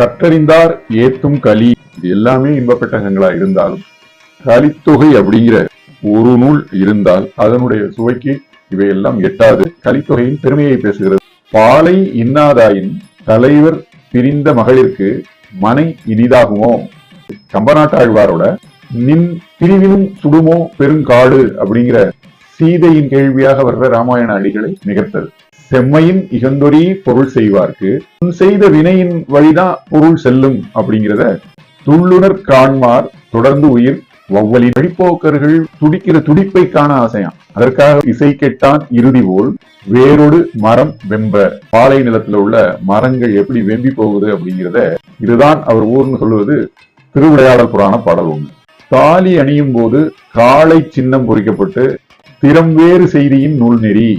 கற்றறிந்தார் ஏத்தும் களி. இது எல்லாமே இன்பப் பெட்டகங்களா இருந்தாலும் கலித்தொகை அப்படிங்கிற ஒரு நூல் இருந்தால் அதனுடைய சுவைக்கு இவையெல்லாம் எட்டாது. கலித்தொகையின் பெருமையை பேசுகிறது. பாலை இன்னாதாயின் தலைவர் பிரிந்த மகளிருக்கு மனை இனிதாகுமோ? கம்பநாட்டாழ்வாரோட நின் பிரிவினும் சுடுமோ பெருங்காடு அப்படிங்கிற சீதையின் கேள்வியாக வர்ற ராமாயண அடிகளை நிகழ்த்தது செம்மையின் இகந்தொரி பொருள் செய்வார்க்கு. உன் செய்த வினையின் வழிதான் பொருள் செல்லும் அப்படிங்கிறத துள்ளுணர் காண்மார் தொடர்ந்து உயிர் வௌவலின் வழிப்போக்கர்கள் துடிக்கிற துடிப்பை காண ஆசையாம். அதற்காக இசை கெட்டான் இறுதி போல் வேரோடு மரம் வெம்ப. பாலை நிலத்துல உள்ள மரங்கள் எப்படி வெம்பி போகுது அப்படிங்கிறத இதுதான் அவர் ஊர்னு சொல்லுவது திருவிளையாடல் புராண பாடல் ஒன்று தாலி அணியும் போது காளை சின்னம் பொறிக்கப்பட்டு திறம் வேறு செய்தியின் நூல் நெறி.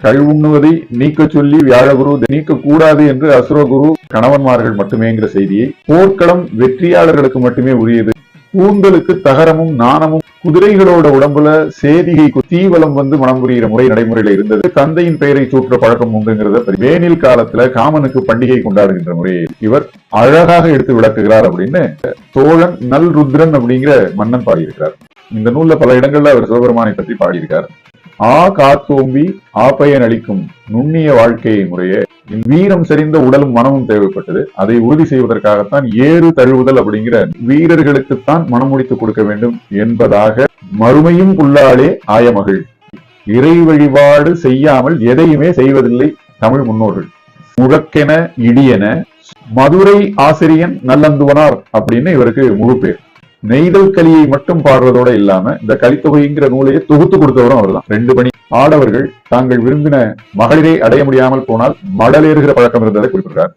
கழுவுண்ணுவதை நீக்க சொல்லி வியாழகுரு நீக்க கூடாது என்று அசுரகுரு கணவன்மார்கள் மட்டுமேங்கிற செய்தியை போர்க்களம் வெற்றியாளர்களுக்கு மட்டுமே உரியது. கூந்தலுக்கு தகரமும் நாணமும் குதிரைகளோட உடம்புல சேதிகை தீவலம் வந்து மனம் புரிகிற முறை நடைமுறையில இருந்தது. தந்தையின் பெயரை சூற்ற பழக்கம் உண்டுங்கிறத வேனில் காலத்துல காமனுக்கு பண்டிகை கொண்டாடுகின்ற முறையை இவர் அழகாக எடுத்து விளக்குகிறார் அப்படின்னு தோழன் நல் ருத்ரன் அப்படிங்கிற மன்னன் பாடியிருக்கிறார். இந்த நூல்ல பல இடங்கள்ல அவர் சிவபெருமானை பற்றி பாடியிருக்கார். ஆ காத்தோம்பி ஆப்பயன் அளிக்கும் நுண்ணிய வாழ்க்கை முறையே. வீரம் செறிந்த உடலும் மனமும் தேவைப்பட்டது. அதை உறுதி செய்வதற்காகத்தான் ஏறு தழுவுதல் அப்படிங்கிற வீரர்களுக்குத்தான் மனம் முடித்து கொடுக்க வேண்டும் என்பதாக மறுமையும் உள்ளாலே ஆயமகள் இறை வழிபாடு செய்யாமல் எதையுமே செய்வதில்லை தமிழ் முன்னோர்கள். முழக்கென இடியென மதுரை ஆசிரியன் நல்லந்துவனார் அப்படின்னு இவருக்கு முழு பேர். நெய்தல் கலியை மட்டும் பாடுறதோட இல்லாம இந்த கலித்தொகைங்கிற நூலையை தொகுத்து கொடுத்தவரும் அவர்தான். ரெண்டு பணி ஆடவர்கள் தாங்கள் விரும்பின மகளிரை அடைய முடியாமல் போனால் மடலேறுகிற பழக்கம் இருந்ததை குறிப்பிடுறார்